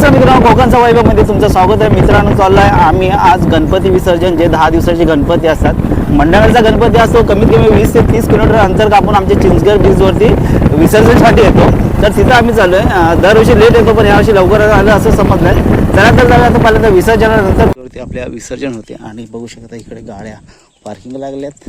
नमस्कार मित्रांनो कोकणचा वैभवमध्ये तुमचं स्वागत आहे. मित्रांनो चाललं आहे आम्ही आज गणपती विसर्जन जे दहा दिवसाचे गणपती असतात. मंडळाचा गणपती असतो कमीत कमी वीस ते तीस किलोमीटर अंतर कापून आमच्या चिंचगर बीचवरती विसर्जनसाठी येतो. तर तिथं आम्ही चालू आहे दरवर्षी लेट येतो पण यावर्षी लवकर आलं असं समजलं आहे चला तर जाऊया आता पहिल्यांदा विसर्जनानंतर. आपल्या विसर्जन होते. आणि बघू शकता इकडे गाड्या पार्किंग लागल्यात.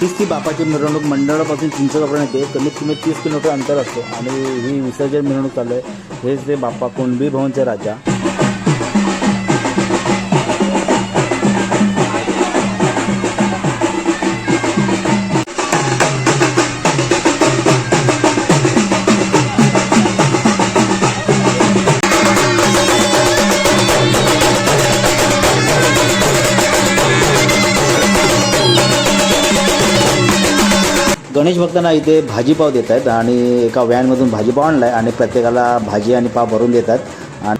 तीस ती बापाची मिरवणूक मंडळापासून चिंचगापर्यंत येते कमीत कमी तीस किलोमीटर अंतर असतो. आणि ही विसर्जन मिरवणूक चालू आहे. हेच ते बाप्पा कुणबी भवनचे राजा. गणेश भक्तांना इथे भाजीपाव देत आहेत आणि एका व्हॅनमधून भाजीपाव आणलाय आणि प्रत्येकाला भाजी आणि पाव भरून देतात. आणि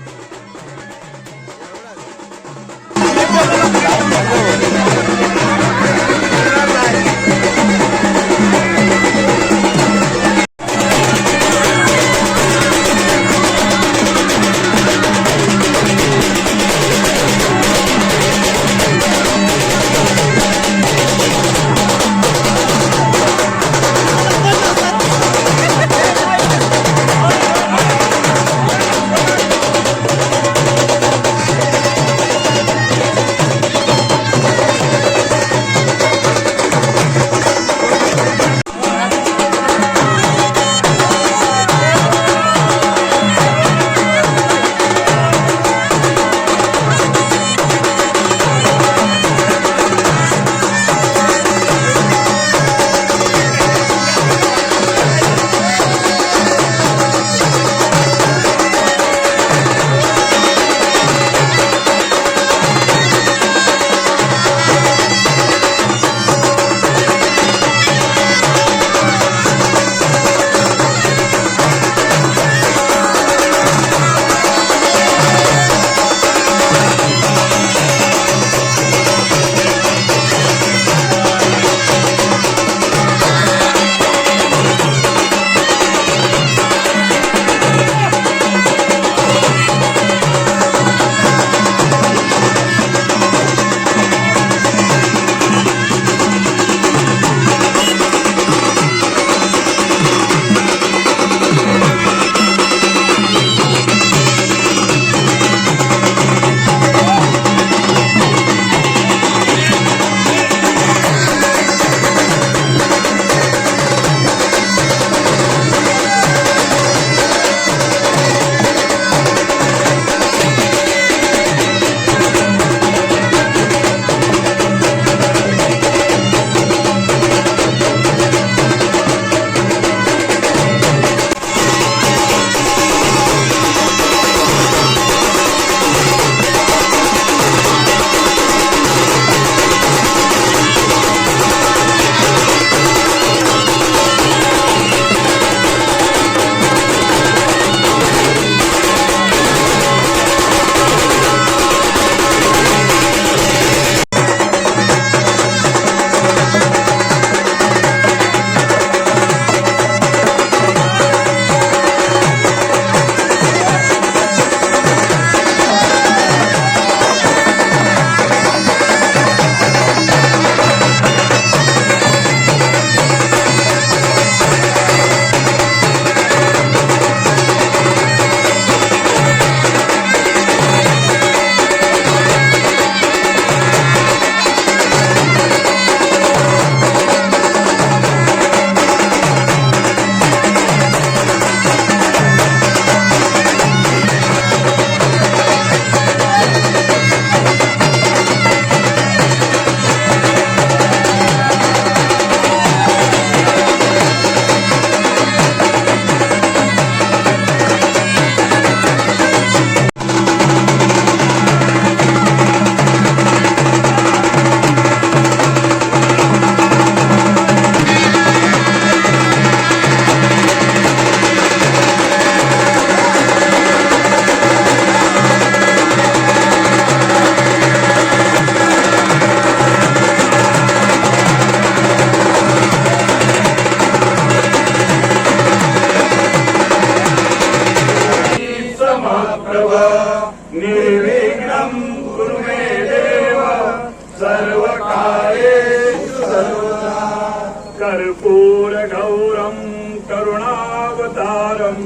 करुणावतारं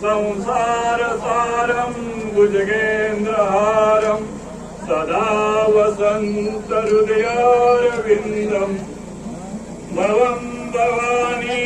संसारसारं भुजगेन्द्रहारं सदा वसन्तहृदयारविन्दम् भवं भवानी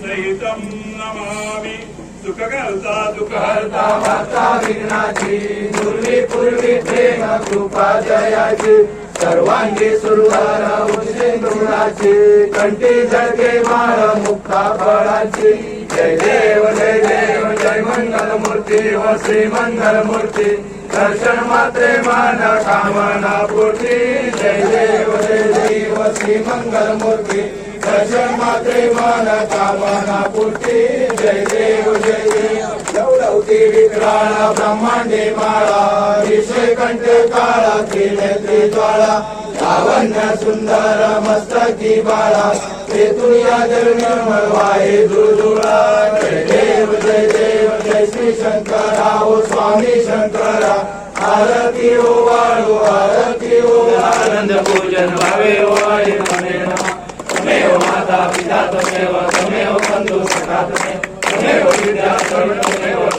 सहितं नमामि। सुखकर्ता दुःखहर्ता वार्ता विघ्नाची पूर्वी पूर्वी प्रेम कृपा जयाची सर्वांगी सुरवार उंची मृणाची कंठी झळके माळ मुक्ता फळाची। जय देव जय देव जय मंगल मूर्ती व श्री मंगल मूर्ती दर्शन मात्रे मान कामना पूर्ती. जय देव जय देव श्री मंगल मूर्ती दर्शन मात्रे मान कामना पूर्ती. जय देव जय देव. चौथी विक्राळ ब्रह्मांडे माळा विषय कंठ काळा त्रिनेत्री ज्वाळा लावण्य सुंदर मस्तकी बाळा तेथून या निर्मळ वाहे दुर्दुळा जय देव जय देव जय श्री शंकरा ओ स्वामी शंकरा आरती ओ वाळू आरती ओ आनंद पूजन भावे ओ आई मनेन त्वमेव माता पिता त्वमेव त्वमेव बंधू सखा त्वमेव त्वमेव विद्या त्वमेव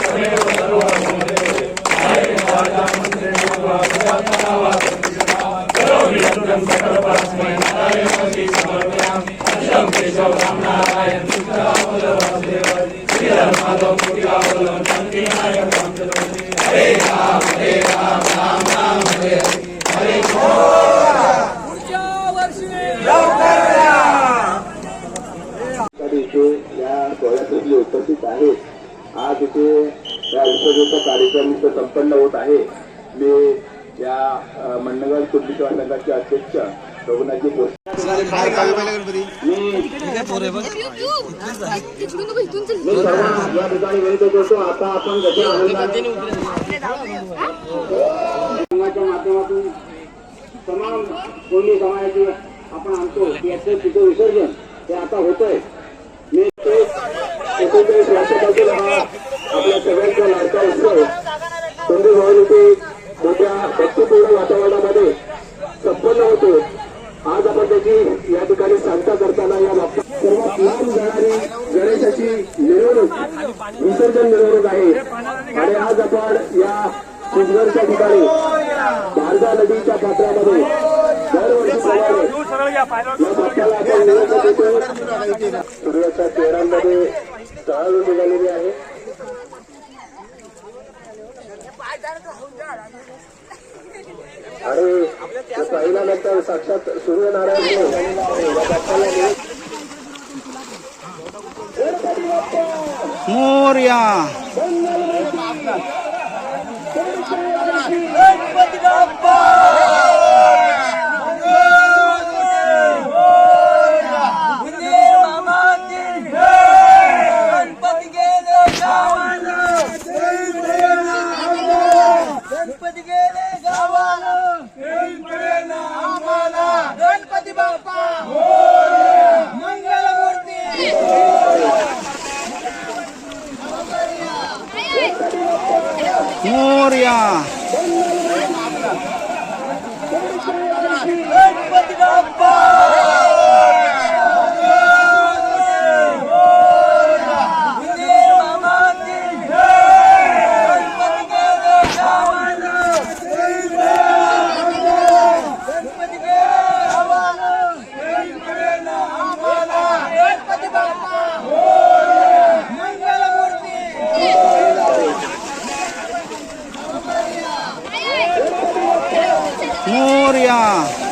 उपस्थित आहेत आज इथे विसर्जनचा कार्यक्रम संपन्न होत आहे. मी या मंडळगड कुर्डीच्या मंडळाचे अध्यक्ष रघुनाथजी पोस्ट मी या ठिकाणी विनंती करतो आता आपण संघाच्या माध्यमातून तमाम कोणी समाजाचे आपण आणतो याचं तिचं विसर्जन हे आता होतंय. मी ते एकोणचाळीस वर्षापासून हा आपल्या सगळ्यांचा लाडका उत्सव संधी येथे मोठ्या भक्तीपूर्ण वातावरणामध्ये संपन्न होतो. आज आपण त्याची या ठिकाणी सांगता करताना या बाबतीत सर्वात लांब जाणारी गणेशाची मिरवणूक विसर्जन मिरवणूक आहे. आणि आज आपण या चिंचगडच्या ठिकाणी भारदा नदीच्या पात्रामध्ये दरवर्षीप्रमाणे या आपण सूर्याच्या चेहऱ्यांमध्ये तळालू निघालेली आहे. आणि पाहिल्यानंतर साक्षात सूर्यनारायण मोर्या गणपती 对呀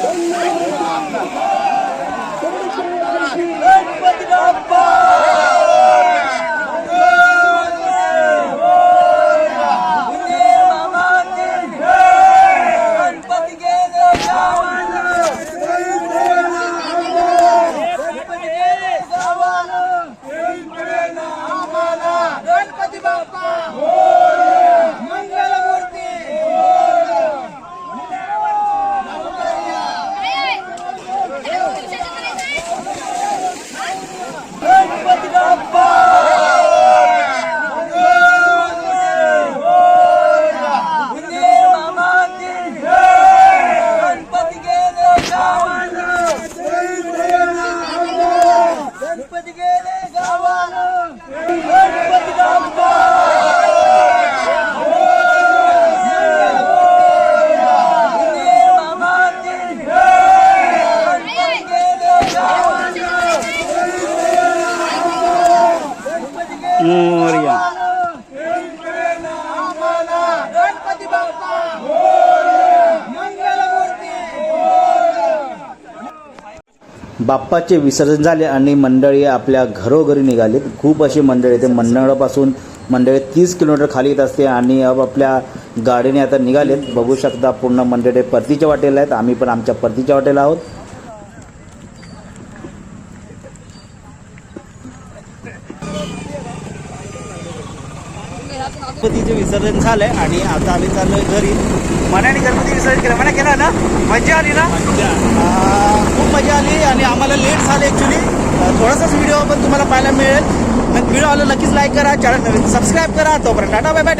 मोरया. बाप्पाचे विसर्जन झाले आणि मंडळी आपल्या घरोघरी निघालीत. खूप अशी मंडळी ते मंडळापासून मंडळी तीस किलोमीटर खाली येत असते आणि अब आपल्या गाडीने आता निघालेत. बघू शकता पूर्ण मंडळी परतीच्या वाटेला आहेत. आम्ही पण आमच्या परतीच्या वाटेला आहोत. गणपतीचे विसर्जन झालंय आणि आता आम्ही चाललोय घरी. मनाने गणपती विसर्जन केलं. मना केलं ना? मजा आली ना? खूप मजा आली आणि आम्हाला लेट झालं ॲक्च्युली थोडासाच व्हिडिओ पण तुम्हाला पाहायला मिळेल. व्हिडिओ आलं नक्कीच लाईक करा. चॅनल नवीन सबस्क्राईब करा. तोपर्यंत टाटा बाय बाय